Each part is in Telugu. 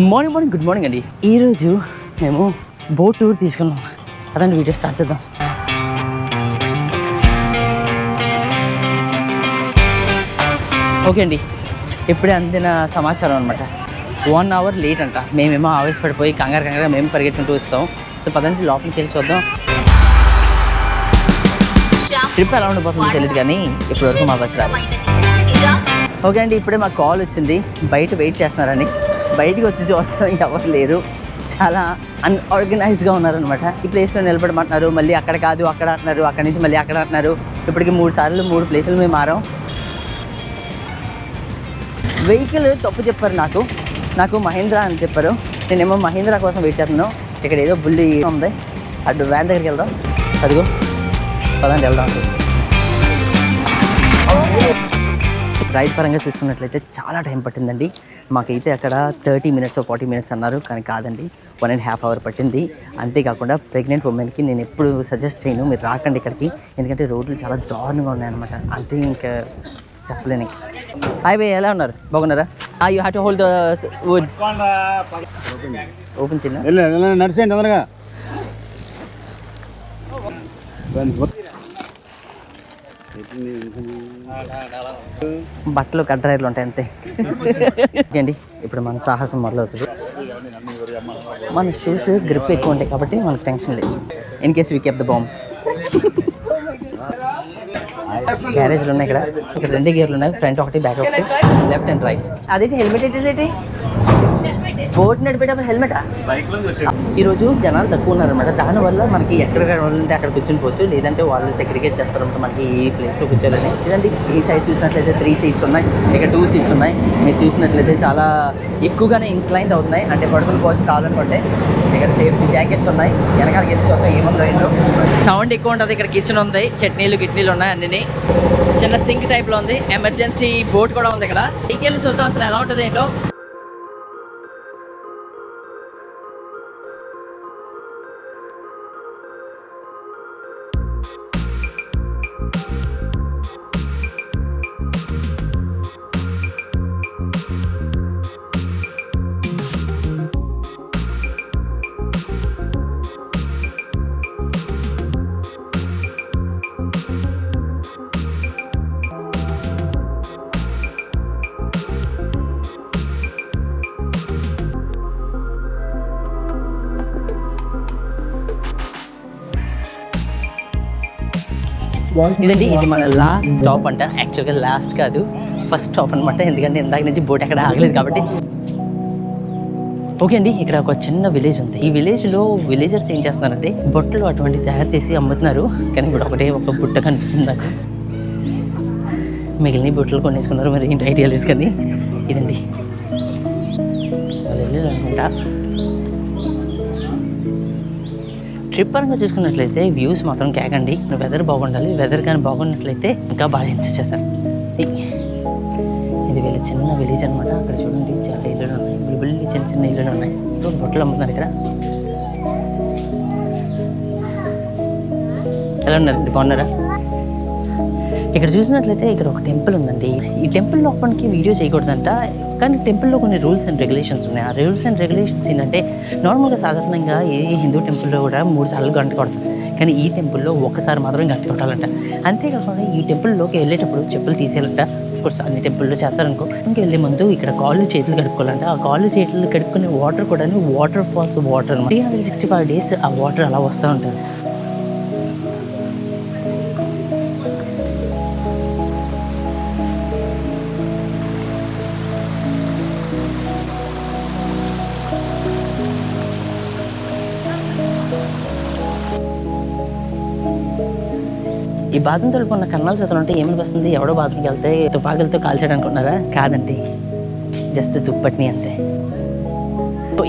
మార్నింగ్ మార్నింగ్ గుడ్ మార్నింగ్ అండి ఈరోజు మేము బోట్ టూర్ తీసుకున్నాం. అదండి వీడియో స్టార్ట్ చేద్దాం. ఓకే అండి. ఇప్పుడే అందిన సమాచారం అనమాట వన్ అవర్ లేట్ అంట. మేమేమో ఆవేశపడిపోయి కంగారు కంగారు మేము పరిగెట్టుకుంటూ వస్తాం. సో పదండి లోపలికి వెళ్ళి చూద్దాం. ట్రిప్ ఎలా ఉండిపోతుందో తెలియదు కానీ ఇప్పటివరకు మా బస్ ఓకే అండి ఇప్పుడే మాకు కాల్ వచ్చింది. బయట వెయిట్ చేస్తున్నారని బయటికి వచ్చి చూస్తాం ఎవరు లేరు. చాలా అన్ఆర్గనైజ్డ్గా ఉన్నారనమాట ఈ ప్లేస్లో నిలబడమంటున్నారు. మళ్ళీ అక్కడ కాదు అక్కడ అంటున్నారు. అక్కడ నుంచి మళ్ళీ అక్కడ అంటున్నారు. ఇప్పటికి మూడు సార్లు మూడు ప్లేసులు మేము మారాం. వెహికల్ తప్పు చెప్పారు నాకు. నాకు మహీంద్రా అని చెప్పారు. నేనేమో మహీంద్రా కోసం వెయిట్ చేస్తున్నాను. ఇక్కడ ఏదో బుల్లి ఉంది. అటు వ్యాన్ దగ్గరికి వెళ్దాం. అదిగో. పదండి వెళ్దాం. రైడ్ పరంగా చూసుకున్నట్లయితే చాలా టైం పట్టిందండి. మాకైతే అక్కడ థర్టీ మినిట్స్ ఫార్టీ మినిట్స్ అన్నారు. కానీ కాదండి వన్ అండ్ హాఫ్ అవర్ పట్టింది. అంతేకాకుండా ప్రెగ్నెంట్ ఉమెన్కి నేను ఎప్పుడు సజెస్ట్ చేయను. మీరు రాకండి ఇక్కడికి. ఎందుకంటే రోడ్లు చాలా దారుణంగా ఉన్నాయన్నమాట. అంతే ఇంకా చెప్పలేను. హాయ్ భయ్ ఎలా ఉన్నారు? బాగున్నారా? You have to hold the wood open చిన్న నడిచేయండి తొందరగా. బట్టలు కట్ డ్రైర్లు ఉంటాయి అంతే. ఓకే అండి ఇప్పుడు మన సాహసం మొదలవుతుంది. మన షూస్ గ్రిప్ ఎక్కువ ఉంటాయి కాబట్టి మనకు టెన్షన్ లేదు. In case we kept the bomb క్యారేజ్లు ఉన్నాయి ఇక్కడ. ఇక్కడ రెండు గేర్లు ఉన్నాయి. ఫ్రంట్ ఒకటి బ్యాక్ ఒకటి. లెఫ్ట్ అండ్ రైట్ అదేంటి? హెల్మెట్ ఏంటి? బోట్ నడిపేటప్పుడు హెల్మెటా? ఈరోజు జనాలు తక్కువ ఉన్నారనమాట దానివల్ల మనకి ఎక్కడ కావాలంటే అక్కడ కూర్చుని పోవచ్చు. లేదంటే వాళ్ళు సెగ్రిగేట్ చేస్తారనమాట మనకి ఈ ప్లేస్లో కూర్చోాలని లేదంటే ఈ సైడ్ చూసినట్లయితే త్రీ సీట్స్ ఉన్నాయి. ఇక్కడ టూ సీట్స్ ఉన్నాయి. మీరు చూసినట్లయితే చాలా ఎక్కువగానే ఇంక్లైన్ అవుతున్నాయి. అంటే పడుకుని పోవచ్చు కావాలనుకుంటే ఇక్కడ సేఫ్టీ జాకెట్స్ ఉన్నాయి. వెనకాల గెలిచి ఏముందో ఏంటో సౌండ్ ఎక్కువ ఉంటుంది. ఇక్కడ కిచెన్ ఉంది. చట్నీలు గిట్నీలు ఉన్నాయి అన్నీ చిన్న సింక్ టైప్లో ఉంది. ఎమర్జెన్సీ బోట్ కూడా ఉంది ఇక్కడ. ఇంకెళ్ళి చూద్దాం అసలు ఎలా ఉంటుంది ఏంటో. ఇదండి ఇది మన లాస్ట్ స్టాప్ అంట. యాక్చువల్గా లాస్ట్ కాదు. ఫస్ట్ స్టాప్ అనమాట ఎందుకంటే ఇందాక నుంచి బోట్ ఎక్కడ ఆగలేదు కాబట్టి. ఓకే అండి ఇక్కడ ఒక చిన్న విలేజ్ ఉంది. ఈ విలేజ్లో విలేజర్స్ ఏం చేస్తున్నారంటే బొట్టలు అటువంటి తయారు చేసి అమ్ముతున్నారు. కానీ ఇప్పుడు ఒకటే ఒక బుట్ట కనిపించింది నాకు. మిగిలిన బుట్టలు కొనేసుకున్నారు. మరి ఏంటి ఐడియా లేదు కానీ. ఇదండి. వాళ్ళు వెళ్ళారు ట్రిప్ పరంగా చూసుకున్నట్లయితే వ్యూస్ మాత్రం కేకండి. వెదర్ బాగుండాలి. వెదర్ కానీ బాగున్నట్లయితే ఇంకా బాగా ఎంజాయ్ చేస్తారు. ఇది వీళ్ళ చిన్న విలేజ్ అనమాట అక్కడ చూడండి చాలా ఇల్లులు ఉన్నాయి. బుల్లి చిన్న చిన్న ఇల్లులు ఉన్నాయి. చూడండి బొట్టలు అమ్ముతున్నారు ఇక్కడ. ఎలా ఉన్నారండి బాగున్నారా? ఇక్కడ చూసినట్లయితే ఇక్కడ ఒక టెంపుల్ ఉందండి. ఈ టెంపుల్ లోపలికి వీడియో చేయకూడదంట. కానీ టెంపుల్లో కొన్ని రూల్స్ అండ్ రెగ్యులేషన్స్ ఉన్నాయి. ఆ రూల్స్ అండ్ రెగ్యులేషన్స్ ఏంటంటే నార్మల్గా సాధారణంగా ఏ హిందూ టెంపుల్లో కూడా మూడు సార్లు గంట కొడతారు. కానీ ఈ టెంపుల్లో ఒక్కసారి మాత్రం గంట కొట్టాలంట. అంతేకాకుండా ఈ టెంపుల్లోకి వెళ్ళేటప్పుడు చెప్పులు తీసేయాలంట. కోర్స్ అన్ని టెంపుల్లో చేస్తారనుకో. ఇంక వెళ్ళే ముందు ఇక్కడ కాళ్ళు చేతులు కడుక్కోవాలంట. ఆ కాళ్ళు చేతులు కడుక్కునే వాటర్ కూడా waterfalls water three hundred sixty five days ఆ వాటర్ అలా వస్తూ ఉంటుంది. ఈ బాత్రూమ్ తలుపు ఉన్న కన్నాలు చేతులు ఉంటే ఏమనిపిస్తుంది ఎవడో బాత్రూమ్కి వెళ్తే తుపాకులతో కాల్చాడు అనుకుంటున్నారా కాదండి. జస్ట్ దుప్పటిని అంతే.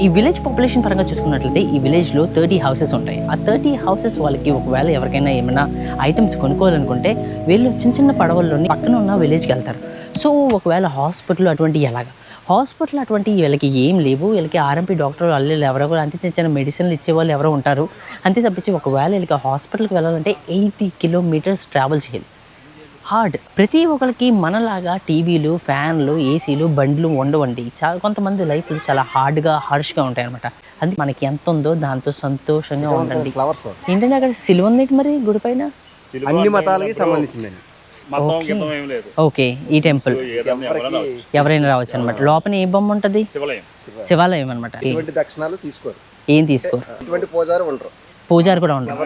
ఈ విలేజ్ పాపులేషన్ పరంగా చూసుకున్నట్లయితే ఈ విలేజ్లో థర్టీ హౌసెస్ ఉంటాయి. ఆ థర్టీ హౌసెస్ వాళ్ళకి ఒకవేళ ఎవరికైనా ఏమైనా ఐటమ్స్ కొనుక్కోవాలనుకుంటే వీళ్ళు చిన్న చిన్న పడవల్లోని పక్కన ఉన్న విలేజ్కి వెళ్తారు. సో ఒకవేళ హాస్పిటల్ అటువంటి ఎలాగా? హాస్పిటల్ అటువంటి వీళ్ళకి ఏం లేవు. వీళ్ళకి ఆర్ఎంపీ డాక్టర్ వాళ్ళు ఎవరో కూడా అంటే చిన్న చిన్న మెడిసిన్లు ఇచ్చేవాళ్ళు ఎవరో ఉంటారు. అంతే తప్పించి ఒకవేళ వీళ్ళకి హాస్పిటల్కి వెళ్ళాలంటే ఎయిటీ కిలోమీటర్స్ ట్రావెల్ చేయాలి. హార్డ్ ప్రతి ఒక్కరికి మనలాగా టీవీలు ఫ్యాన్లు ఏసీలు బండ్లు ఉండవండి. చాలా కొంతమంది లైఫ్లు చాలా హార్డ్గా హార్ష్గా ఉంటాయి అనమాట అది మనకి ఎంత ఉందో దాంతో సంతోషంగా ఉండండి. ఏంటంటే అక్కడ సిలువ ఉంది మరి గుడి పైన? అన్ని మతాలకి సంబంధించిందండి. ఓకే. ఈ టెంపుల్. ఎవరైనా రావచ్చు. అనమాట లోపల ఏ బొమ్మ ఉంటుంది? శివాలయం. శివాలయం. అనమాట ఇటువంటి దక్షిణాలు తీసుకోరు. ఏం తీసుకో ఇటువంటి పూజారు ఉండరు. పూజారి కూడా ఉండరు.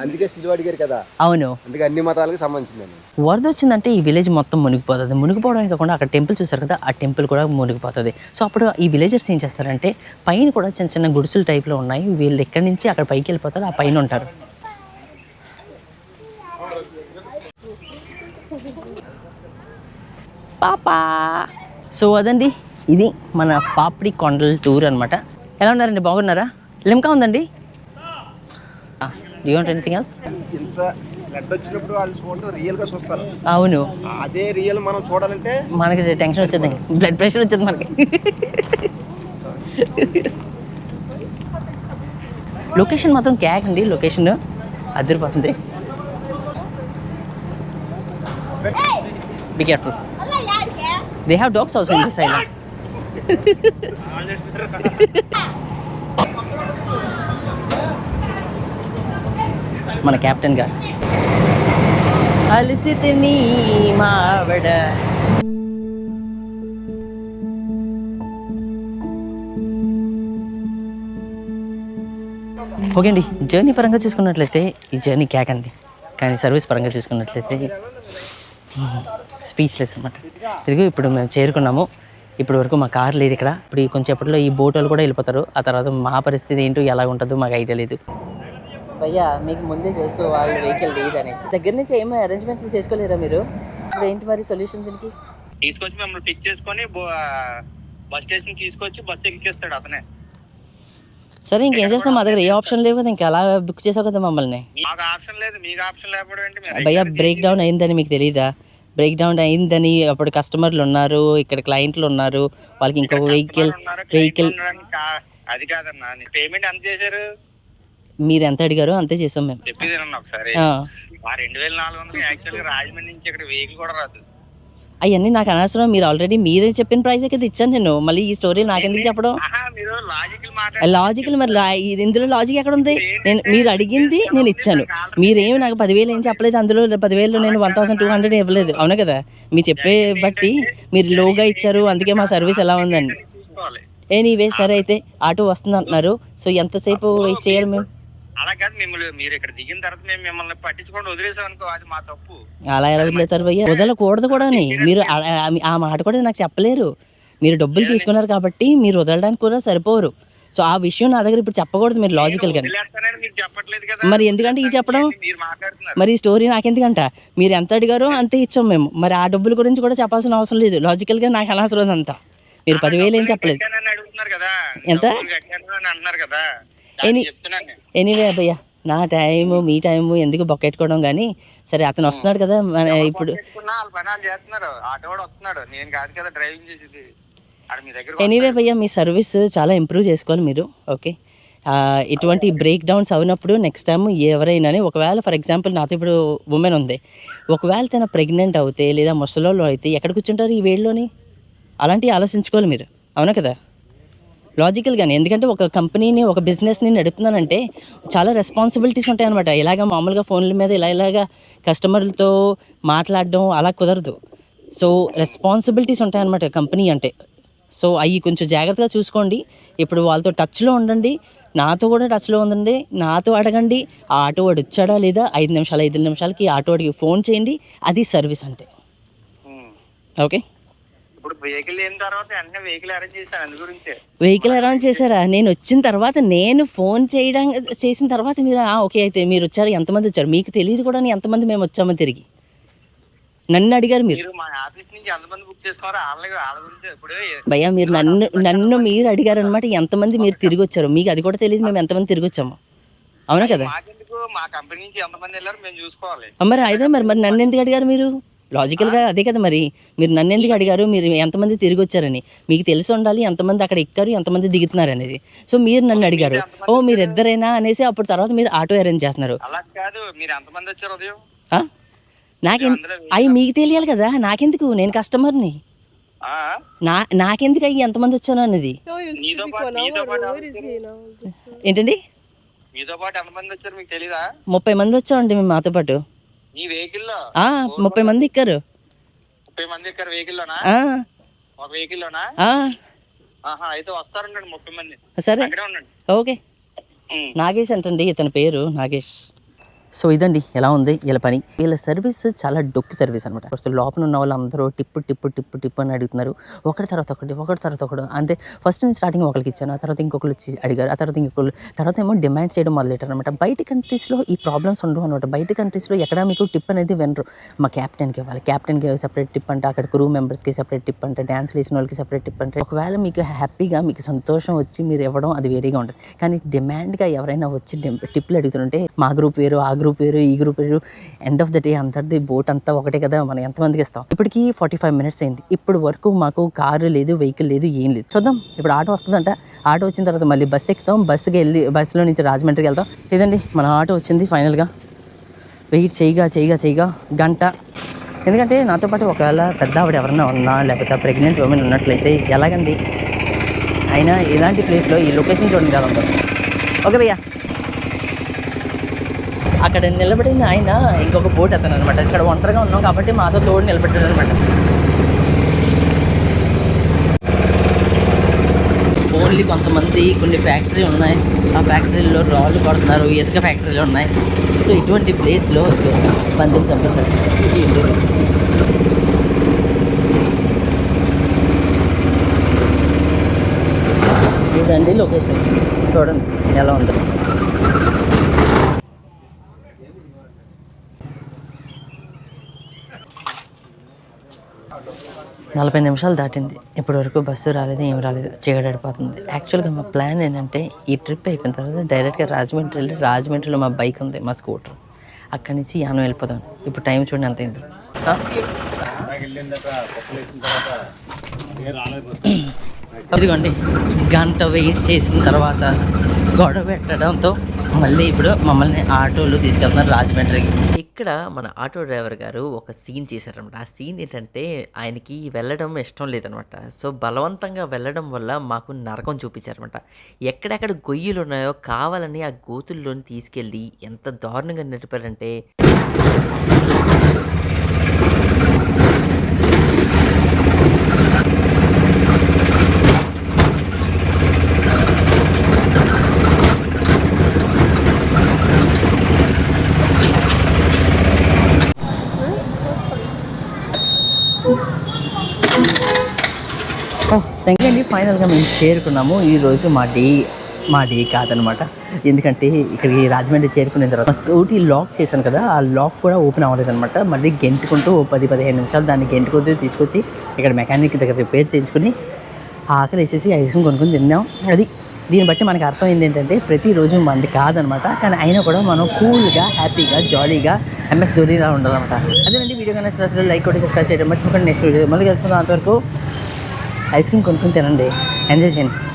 అందుకే అడిగారు కదా. అవును. అందుకే అన్ని మతాలకి సంబంధించిందండి వరద వచ్చిందంటే ఈ విలేజ్ మొత్తం మునిగిపోతుంది. మునిగిపోవడమే కాకుండా అక్కడ టెంపుల్ చూసారు కదా ఆ టెంపుల్ కూడా మునిగిపోతుంది. సో అప్పుడు ఈ విలేజర్స్ ఏం చేస్తారంటే పైన కూడా చిన్న చిన్న గుడిసెల టైప్లో ఉన్నాయి. వీళ్ళు ఎక్కడి నుంచి అక్కడ పైకి వెళ్ళిపోతారు ఆ పైన ఉంటారు. పాపా. సో అదండి ఇది మన పాపిడి కొండల టూర్ అనమాట ఎలా ఉన్నారండి? బాగున్నారా? లిమ్కా ఉందండి? యూ వాంట్ ఎనీథింగ్ ఎల్స్ ఇంత బ్లడ్ వచ్చినప్పుడు వాళ్ళు చూడటం రియల్గా చూస్తారు. అవును. అదే రియల్ మనం చూడాలంటే మనకి టెన్షన్ వచ్చేది. బ్లడ్ ప్రెషర్ వచ్చేది మనకి. లొకేషన్ మాత్రం క్యాక్ అండి. లొకేషన్ అదిరిపోతుంది. Be careful They have dogs also in this island. మన కెప్టెన్ గారు. అలసితే నీ మావడ. ఓకే అండి జర్నీ పరంగా చూసుకున్నట్లయితే ఈ జర్నీ క్యాక్ అండి. కానీ సర్వీస్ పరంగా చూసుకున్నట్లయితే స్పీచ్లెస్ అనమాట తిరిగి ఇప్పుడు మేము చేరుకున్నాము. ఇప్పటి వరకు మా కార్ లేదు ఇక్కడ. ఇప్పుడు ఈ కొంచెంసేపట్లో ఈ బోట్ వాళ్ళు కూడా వెళ్ళిపోతారు. ఆ తర్వాత మా పరిస్థితి ఏంటో ఎలా ఉంటుందో మాకు ఐడియా లేదు. భయ్యా మీకు ముందే తెలుసు వాళ్ళు వెహికల్ లేదు అనేసి. దగ్గర నుంచి ఏమో అరేంజ్మెంట్లు చేసుకోలేరా మీరు? ఇప్పుడు ఏంటి మరి సొల్యూషన్ దీనికి? తీసుకొచ్చి మిమ్మల్ని పిక్ చేసుకొని బస్ స్టేషన్ తీసుకొచ్చి బస్ ఎక్కిస్తాడు అతనే. సరే ఇంకేం చేస్తాం? మా దగ్గర ఏ ఆప్షన్ లేవు కదా ఇంకా అలా బుక్ చేసావు కదా మమ్మల్ని? మాకు ఆప్షన్ లేదు మీకు ఆప్షన్ లేకపోవడం ఏంటి? మీరు భయ్యా బ్రేక్ డౌన్ అయిందని మీకు తెలియదా బ్రేక్ డౌన్ అయిందని అప్పుడు కస్టమర్లు ఉన్నారు ఇక్కడ క్లయింట్లు ఉన్నారు వాళ్ళకి ఇంకొక వెహికల్ వెహికల్ అది కాదన్నా పేమెంట్ ఎంత చేశారు? మీరు ఎంత అడిగారో అంతే చేసాం మేము. చెప్పేది ఒకసారి. రెండు వేల నాలుగు వందలు యాక్చువల్గా రాజమండ్రి నుంచి ఇక్కడ వెహికల్ కూడా రాదు. అవన్నీ నాకు అనవసరం. మీరు ఆల్రెడీ మీరే చెప్పిన ప్రైస్ అయితే ఇచ్చాను నేను. మళ్ళీ ఈ స్టోరీ నాకెందుకు చెప్పడం? లాజికల్ మరి ఇది ఇందులో లాజిక్ ఎక్కడ ఉంది? నేను మీరు అడిగింది నేను ఇచ్చాను. మీరేమి నాకు పదివేలు ఏం చెప్పలేదు. అందులో పదివేలు నేను వన్ థౌసండ్ టూ హండ్రెడ్ ఇవ్వలేదు. అవును కదా? మీరు చెప్పే బట్టి మీరు లోగా ఇచ్చారు. అందుకే మా సర్వీస్ ఎలా ఉందండి. చూసుకోవాలి. ఎనీవే సరే అయితే ఆటో వస్తుంది అంటున్నారు సో ఎంతసేపు వెయిట్ చేయాలి మేము? అలా కాదు మిమ్మల్ని మీరు ఇక్కడ దిగిన తర్వాత మేము మిమ్మల్ని పట్టించుకొని వదిలేసాం అనుకో అది మా తప్పు. అలా ఎలా వదిలేతారు భయ్య? వదలకూడదు కూడా మీరు ఆ- మాట కూడా నాకు చెప్పలేరు. మీరు డబ్బులు తీసుకున్నారు కాబట్టి మీరు వదలడానికి కూడా సరిపోరు. సో ఆ విషయం నా దగ్గర ఇప్పుడు చెప్పకూడదు మీరు లాజికల్గా మరి ఎందుకంటే ఈ చెప్పడం? మీరు ఈ స్టోరీ నాకెందుకంట? మీరు ఎంత అడిగారో అంతే ఇచ్చాం మేము. మరి ఆ డబ్బుల గురించి కూడా చెప్పాల్సిన అవసరం లేదు. లాజికల్గా నాకు అనవసరం అంతా మీరు పదివేలు ఏం చెప్పలేదు. కట్టానని అడుగుతున్నారు కదా. ఎంత? అంటున్నారు కదా. ఎనీ-. ఎనీవే భయ్య నా టైము మీ టైము ఎందుకు బొక్కెట్టుకోవడం కానీ సరే అతను వస్తున్నాడు కదా మన ఇప్పుడు ఎనీవే భయ్య మీ సర్వీస్ చాలా ఇంప్రూవ్ చేసుకోవాలి మీరు ఓకే? ఇటువంటి బ్రేక్ డౌన్స్ అవునప్పుడు నెక్స్ట్ టైం ఎవరైనా ఒకవేళ ఫర్ ఎగ్జాంపుల్ నాతో ఇప్పుడు ఉమెన్ ఉంది. ఒకవేళ తన ప్రెగ్నెంట్ అవుతే లేదా ముసలోళ్ళు అయితే ఎక్కడ కూర్చుంటారు ఈ వేడిలోని అలాంటివి ఆలోచించుకోవాలి మీరు. అవునా కదా? లాజికల్గానే ఎందుకంటే ఒక కంపెనీని ఒక బిజినెస్ని నడుపుతున్నానంటే చాలా రెస్పాన్సిబిలిటీస్ ఉంటాయి అనమాట ఇలాగ మామూలుగా ఫోన్ల మీద ఇలా ఇలాగా కస్టమర్లతో మాట్లాడడం అలా కుదరదు. సో రెస్పాన్సిబిలిటీస్ ఉంటాయన్నమాట కంపెనీ అంటే. సో అవి కొంచెం జాగ్రత్తగా చూసుకోండి. ఇప్పుడు వాళ్ళతో టచ్లో ఉండండి. నాతో కూడా టచ్లో ఉండండి. నాతో అడగండి. ఆ ఆటో వాడు వచ్చాడా లేదా? ఐదు నిమిషాలు ఐదు నిమిషాలకి ఆటో వాడికి ఫోన్ చేయండి. అది సర్వీస్ అంటే. ఓకే? ఇప్పుడు వెహికల్ అయిన తర్వాత వెంటనే వెహికల్ అరేంజ్ చేశాను. అందు గురించే. వెహికల్ అరేంజ్ చేశారా? నేను వచ్చిన తర్వాత నేను ఫోన్ చేయడం చేసిన తర్వాత మీరు "ఆ, ఓకే అయితే మీరు వచ్చారు. ఎంతమంది వచ్చారు? మీకు తెలియదు కూడా ఎంతమంది మేము వచ్చామో తిరిగి. నన్ను అడిగారు మీరు. మీరు మా ఆఫీస్ నుంచి ఎంతమంది బుక్ చేసుకున్నారో వాళ్ళ వాళ్ళ గురించి. ఇప్పుడు భయ్యా మీరు నన్ను నన్ను మీరు అడిగారు అనమాట ఎంతమంది మీరు తిరిగి వచ్చారు. మీకు అది కూడా తెలియదు మేము ఎంతమంది తిరిగి వచ్చాము. అవునా కదా? మా కంపెనీ నుంచి ఎంతమంది వెళ్ళారో మేము చూసుకోవాలి. మరి అదే మరి మరి నన్ను ఎందుకు అడిగారు మీరు? లాజికల్గా అదే కదా మరి. మీరు నన్ను ఎందుకు అడిగారు? మీరు ఎంతమంది తిరిగి వచ్చారని. మీకు తెలిసి ఉండాలి ఎంతమంది అక్కడ ఎక్కారు ఎంతమంది దిగుతున్నారు అనేది. సో మీరు నన్ను అడిగారు. ఓ మీరు ఇద్దరేనా అనేసి అప్పుడు తర్వాత మీరు ఆటో అరేంజ్ చేస్తున్నారు. అలా కాదు మీరు ఎంతమంది వచ్చారు ఉదయం? ఆ? నాకెం అవి మీకు తెలియాలి కదా. నాకెందుకు? నేను కస్టమర్ని ఆ? నా నాకెందుకు అయ్యి ఎంతమంది వచ్చాను ఎవరు- ఏంటండి? మీతో పాటు ఎంతమంది వచ్చారు మీకు తెలీదా? ముప్పై మంది వచ్చామండి మేము మాతో పాటు. ఈ వెహికల్లో ఆ, ముప్పై మంది ఎక్కారు. ముప్పై మంది ఎక్కారు వెహికల్ లోనా ఒక వెహికల్ లోనా ఆహా అయితే వస్తారండి ముప్పై మంది. సరే. ఓకే. నాగేష్ అంటండి ఇతని పేరు నాగేష్. సో ఇదండి ఎలా ఉంది? వీళ్ళ పని. వీళ్ళ సర్వీస్ చాలా డొక్కి సర్వీస్ అనమాట ఫస్ట్ లోపల ఉన్న వాళ్ళందరూ టిప్పు టిప్పు టిప్పు టిప్పు అని అడుగుతున్నారు. ఒకటి తర్వాత ఒకటి ఒకటి తర్వాత ఒకటి అంటే ఫస్ట్ నేను స్టార్టింగ్ ఒకరికి ఇచ్చాను. ఆ తర్వాత ఇంకొకరు వచ్చి అడిగారు. ఆ తర్వాత ఇంకొకరు తర్వాత ఏమో డిమాండ్ చేయడం మొదలెట్టారు అనమాట బయట కంట్రీస్లో ఈ ప్రాబ్లమ్స్ ఉండవు అనమాట బయట కంట్రీస్లో ఎక్కడ మీకు టిప్ అనేది వినరు. మా క్యాప్టెన్కి ఇవ్వాలి. క్యాప్టెన్కి సెపరేట్ టిప్ అంటే అక్కడ క్రూ మెంబర్స్కి సెపరేట్ టిప్ అంటే డ్యాన్స్ వేసిన వాళ్ళకి సెపరేట్ టిప్ అంటే ఒకవేళ మీకు హ్యాపీగా మీకు సంతోషం వచ్చి మీరు ఇవ్వడం అది వేరేగా ఉంటుంది. కానీ డిమాండ్గా ఎవరైనా వచ్చి టిప్లు అడుగుతుంటే మా గ్రూప్ వేరు ఆ గ్రూప్ గ్రూప్ వేరు ఈ గ్రూప్ వేరు. ఎండ్ ఆఫ్ ద డే అందరిది బోట్ అంతా ఒకటే కదా మనం ఎంతమందికి ఇస్తాం? ఇప్పటికి ఫార్టీ ఫైవ్ మినిట్స్ అయింది. ఇప్పుడు వరకు మాకు కారు లేదు వెహికల్ లేదు ఏం లేదు. చూద్దాం. ఇప్పుడు ఆటో వస్తుందంట. ఆటో వచ్చిన తర్వాత మళ్ళీ బస్సు ఎక్కుతాం. బస్సుకి వెళ్ళి బస్సులో నుంచి రాజమండ్రికి వెళ్తాం లేదండి మన ఆటో వచ్చింది ఫైనల్గా వెయిట్ చేయగా చేయగా చేయగా గంట. ఎందుకంటే నాతో పాటు ఒకవేళ పెద్ద ఆవిడ ఎవరైనా ఉన్నా లేకపోతే ప్రెగ్నెంట్ ఉమెన్ ఉన్నట్లయితే ఎలాగండి? అయినా ఇలాంటి ప్లేస్లో ఈ లొకేషన్ చూడండి చాలా ఉంటుంది ఓకే భయ్యా. అక్కడ నిలబడిన ఆయన ఇంకొక బోట్ అతను అనమాట ఇక్కడ ఒంటరిగా ఉన్నాం కాబట్టి మాతో తోడు నిలబెట్టాడు అనమాట ఓన్లీ కొంతమంది కొన్ని ఫ్యాక్టరీ ఉన్నాయి. ఆ ఫ్యాక్టరీలో రాళ్ళు కొడుతున్నారు. ఇసుక ఫ్యాక్టరీలు ఉన్నాయి. సో ఇటువంటి ప్లేస్లో పందిని చంపేశారు. ఇది ఇదండి లొకేషన్ చూడండి ఎలా ఉంటుంది నలభై నిమిషాలు దాటింది. ఇప్పటి వరకు బస్సు రాలేదు ఏం రాలేదు చీకటడిపోతుంది యాక్చువల్గా మా ప్లాన్ ఏంటంటే ఈ ట్రిప్ అయిపోయిన తర్వాత డైరెక్ట్గా రాజమండ్రి వెళ్ళి రాజమండ్రిలో మా బైక్ ఉంది మా స్కూటర్ అక్కడి నుంచి యానం వెళ్ళిపోదాం. ఇప్పుడు టైం చూడండి ఎంత అయింది. అదిగోండి. గంట వెయిట్ చేసిన తర్వాత గొడవ పెట్టడంతో మళ్ళీ ఇప్పుడు మమ్మల్ని ఆటోలు తీసుకెళ్తున్నారు రాజమండ్రికి. ఇక్కడ మన ఆటో డ్రైవర్ గారు ఒక సీన్ చేశారనమాట ఆ సీన్ ఏంటంటే ఆయనకి వెళ్ళడం ఇష్టం లేదనమాట సో బలవంతంగా వెళ్ళడం వల్ల మాకు నరకం చూపించారనమాట ఎక్కడెక్కడ గొయ్యలు ఉన్నాయో కావాలని ఆ గోతుల్లోని తీసుకెళ్ళి ఎంత దారుణంగా నడిపారంటే థ్యాంక్ యూ అండి ఫైనల్గా మేము చేరుకున్నాము. ఈరోజు మా డే మా డే కాదనమాట. ఎందుకంటే ఇక్కడికి రాజమండ్రి చేరుకున్న తర్వాత మా స్కూటీ లాక్ చేశాను కదా ఆ లాక్ కూడా ఓపెన్ అవ్వలేదు అనమాట మళ్ళీ గెంటుకుంటూ పది పదిహేను నిమిషాలు దాన్ని గెంటుకుంటూ తీసుకొచ్చి ఇక్కడ మెకానిక్ దగ్గర రిపేర్ చేయించుకుని ఆకలి వేసేసి ఐస్ క్రీమ్ కొనుక్కొని తిన్నాం. అది దీన్ని బట్టి మనకు అర్థమైంది ఏంటంటే ప్రతిరోజు మనది కాదనమాట. కానీ అయినా కూడా మనం కూల్గా హ్యాపీగా జాలీగా ఎంఎస్ ధోనిలా ఉండాలన్నమాట. అదేనండి వీడియో కన్నా లైక్ కొట్టి సబ్స్క్రైబ్ చేయడం మర్చిపోకండి. నెక్స్ట్ వీడియో మళ్ళీ కలుసుకుందాం అంతవరకు. ఐస్ క్రీమ్ కొనుక్కొని తినండి. ఎంజాయ్ చేయండి.